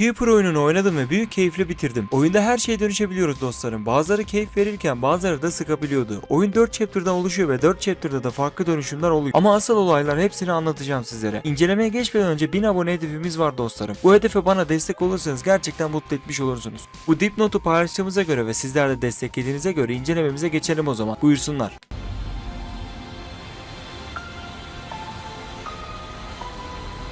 Keeper oyununu oynadım ve büyük keyifle bitirdim. Oyunda her şeye dönüşebiliyoruz dostlarım. Bazıları keyif verirken bazıları da sıkabiliyordu. Oyun 4 chapter'dan oluşuyor ve 4 chapter'da da farklı dönüşümler oluyor. Ama asıl olaylar hepsini anlatacağım sizlere. İncelemeye geçmeden önce 1000 abone hedefimiz var dostlarım. Bu hedefe bana destek olursanız gerçekten mutlu etmiş olursunuz. Bu dipnotu paylaştığımıza göre ve sizler de desteklediğinize göre incelememize geçelim o zaman. Buyursunlar.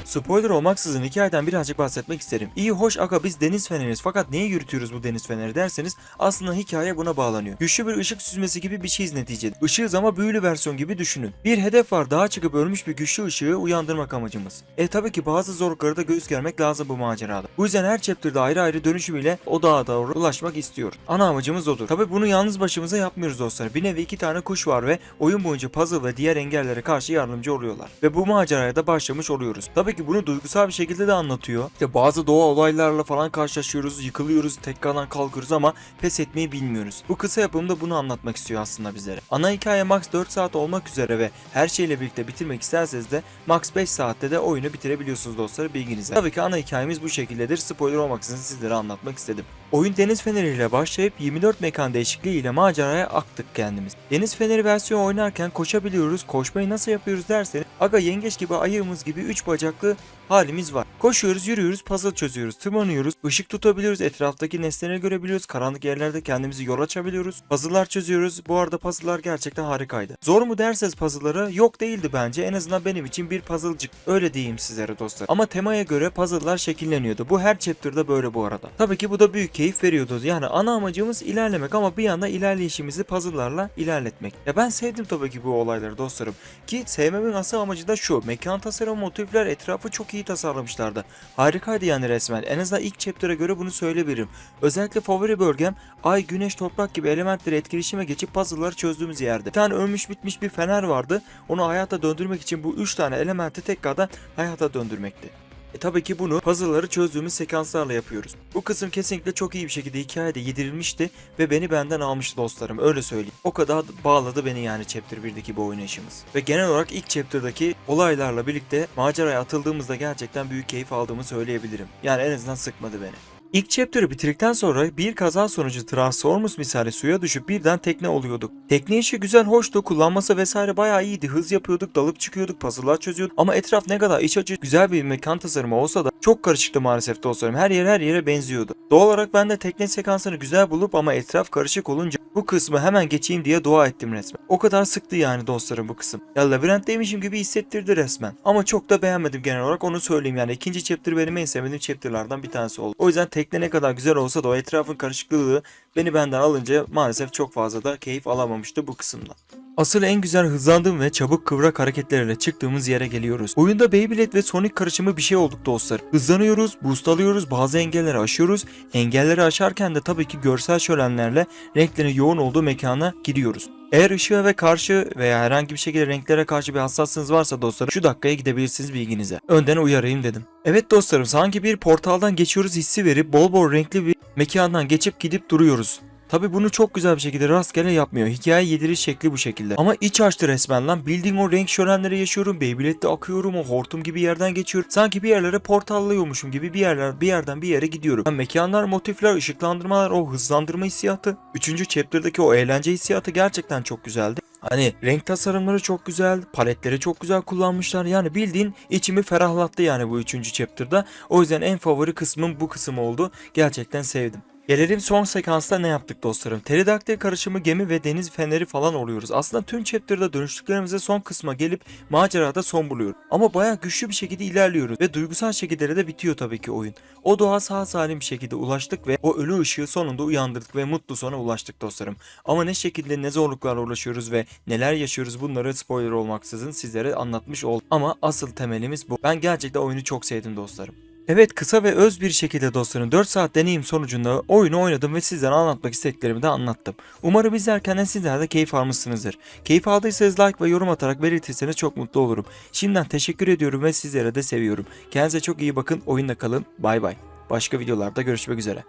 Spoiler olmaksızın hikayeden birazcık bahsetmek isterim. İyi hoş aga biz deniz feneriyiz fakat niye yürütüyoruz bu deniz feneri derseniz aslında hikaye buna bağlanıyor. Güçlü bir ışık süzmesi gibi bir şeyiz neticede. Işığız ama büyülü versiyon gibi düşünün. Bir hedef var dağa çıkıp ölmüş bir güçlü ışığı uyandırmak amacımız. E tabii ki bazı zorlukları da göğüs germek lazım bu macerada. Bu yüzden her chapter'da ayrı ayrı dönüşümüyle o dağa doğru ulaşmak istiyor. Ana amacımız odur. Tabii bunu yalnız başımıza yapmıyoruz dostlar. Bir nevi iki tane kuş var ve oyun boyunca puzzle ve diğer engellere karşı yardımcı oluyorlar. Ve bu maceraya da başlamış oluyoruz. Tabii ki bunu duygusal bir şekilde de anlatıyor. İşte bazı doğa olaylarla falan karşılaşıyoruz, yıkılıyoruz, tekrardan kalkıyoruz ama pes etmeyi bilmiyoruz. Bu kısa yapımda bunu anlatmak istiyor aslında bizlere. Ana hikaye max 4 saat olmak üzere ve her şeyle birlikte bitirmek isterseniz de max 5 saatte de oyunu bitirebiliyorsunuz dostlar bilginize. Tabii ki ana hikayemiz bu şekildedir. Spoiler olmaksızın sizlere anlatmak istedim. Oyun deniz feneriyle başlayıp 24 mekan değişikliği ile maceraya aktık kendimiz. Deniz feneri versiyonu oynarken koşabiliyoruz. Koşmayı nasıl yapıyoruz derseniz aga yengeç gibi ayığımız gibi 3 bacaklı halimiz var. Koşuyoruz, yürüyoruz, puzzle çözüyoruz, tırmanıyoruz, ışık tutabiliyoruz, etraftaki nesneleri görebiliyoruz, karanlık yerlerde kendimizi yol açabiliyoruz, puzzle'lar çözüyoruz. Bu arada puzzle'lar gerçekten harikaydı. Zor mu derseniz puzzle'ları yok değildi bence. En azından benim için bir puzzlecık. Öyle diyeyim sizlere dostlar. Ama temaya göre puzzle'lar şekilleniyordu. Bu her chapter'da böyle bu arada. Tabii ki bu da büyük keyif veriyordu. Yani ana amacımız ilerlemek ama bir yanda ilerleyişimizi puzzle'larla ilerletmek. Ya ben sevdim tabii ki bu olayları dostlarım. Ki sevmemin asıl amacı da şu. Mekan tasarım motifler etrafı çok iyi tasarlamışlardı. Harikaydı yani resmen. En azından ilk chapter'a göre bunu söyleyebilirim. Özellikle favori bölgem ay, güneş, toprak gibi elementleri etkileşime geçip puzzle'ları çözdüğümüz yerde. Bir tane ölmüş bitmiş bir fener vardı. Onu hayata döndürmek için bu 3 tane elementi tekrardan hayata döndürmekti. E tabii ki bunu puzzle'ları çözdüğümüz sekanslarla yapıyoruz. Bu kısım kesinlikle çok iyi bir şekilde hikayede yedirilmişti ve beni benden almıştı dostlarım öyle söyleyeyim. O kadar bağladı beni yani Chapter 1'deki bu oynayışımız. Ve genel olarak ilk Chapter'daki olaylarla birlikte maceraya atıldığımızda gerçekten büyük keyif aldığımı söyleyebilirim. Yani en azından sıkmadı beni. İlk chapter'ı bitirdikten sonra bir kaza sonucu Transformers misali suya düşüp birden tekne oluyorduk. Tekne işi güzel hoştu, kullanması vesaire bayağı iyiydi. Hız yapıyorduk, dalıp çıkıyorduk, puzzle'lar çözüyorduk. Ama etraf ne kadar iç açıcı güzel bir mekan tasarımı olsa da çok karışıktı maalesef dostlarım. Her yer her yere benziyordu. Doğal olarak ben de tekne sekansını güzel bulup ama etraf karışık olunca bu kısmı hemen geçeyim diye dua ettim resmen. O kadar sıktı yani dostlarım bu kısım. Ya labirentteymişim gibi hissettirdi resmen. Ama çok da beğenmedim genel olarak onu söyleyeyim yani. ikinci chapter benim en sevmediğim chapterlardan bir tanesi oldu. O yüzden tekne ne kadar güzel olsa da o etrafın karışıklığı beni benden alınca maalesef çok fazla da keyif alamamıştı bu kısımda. Asıl en güzel hızlandığım ve çabuk kıvrak hareketlerle çıktığımız yere geliyoruz. Oyunda Beyblade ve Sonic karışımı bir şey olduk dostlar. Hızlanıyoruz, boost alıyoruz, bazı engelleri aşıyoruz. Engelleri aşarken de tabii ki görsel şölenlerle renklerin yoğun olduğu mekana gidiyoruz. Eğer ışığa ve karşı veya herhangi bir şekilde renklere karşı bir hassaslığınız varsa dostlarım şu dakikaya gidebilirsiniz bilginize. Önden uyarayım dedim. Evet dostlarım sanki bir portaldan geçiyoruz hissi verip bol bol renkli bir mekandan geçip gidip duruyoruz. Tabi bunu çok güzel bir şekilde rastgele yapmıyor. Hikaye yediriş şekli bu şekilde. Ama iç açtı resmen lan. Bildiğin o renk şölenleri yaşıyorum. Beyblade'de akıyorum. O hortum gibi yerden geçiyorum. Sanki bir yerlere portallıyormuşum gibi bir yerler bir yerden bir yere gidiyorum. Yani mekanlar, motifler, ışıklandırmalar, o hızlandırma hissiyatı. Üçüncü chapter'daki o eğlence hissiyatı gerçekten çok güzeldi. Hani renk tasarımları çok güzel, paletleri çok güzel kullanmışlar. Yani bildiğin içimi ferahlattı yani bu üçüncü chapter'da. O yüzden en favori kısmım bu kısım oldu. Gerçekten sevdim. Gelelim son sekansta ne yaptık dostlarım? Pterodaktil karışımı gemi ve deniz feneri falan oluyoruz. Aslında tüm chapter'da dönüştüklerimize son kısma gelip macerada son buluyoruz. Ama bayağı güçlü bir şekilde ilerliyoruz ve duygusal şekilde de bitiyor tabii ki oyun. O doğa sağ salim bir şekilde ulaştık ve o ölü ışığı sonunda uyandırdık ve mutlu sona ulaştık dostlarım. Ama ne şekilde ne zorluklarla ulaşıyoruz ve neler yaşıyoruz bunları spoiler olmaksızın sizlere anlatmış oldum. Ama asıl temelimiz bu. Ben gerçekten oyunu çok sevdim dostlarım. Evet kısa ve öz bir şekilde dostlarım 4 saat deneyim sonucunda oyunu oynadım ve sizlere anlatmak istediklerimi de anlattım. Umarım izlerken sizler de keyif almışsınızdır. Keyif aldıysanız like ve yorum atarak belirtirseniz çok mutlu olurum. Şimdiden teşekkür ediyorum ve sizlere de seviyorum. Kendinize çok iyi bakın oyunda kalın bay bay. Başka videolarda görüşmek üzere.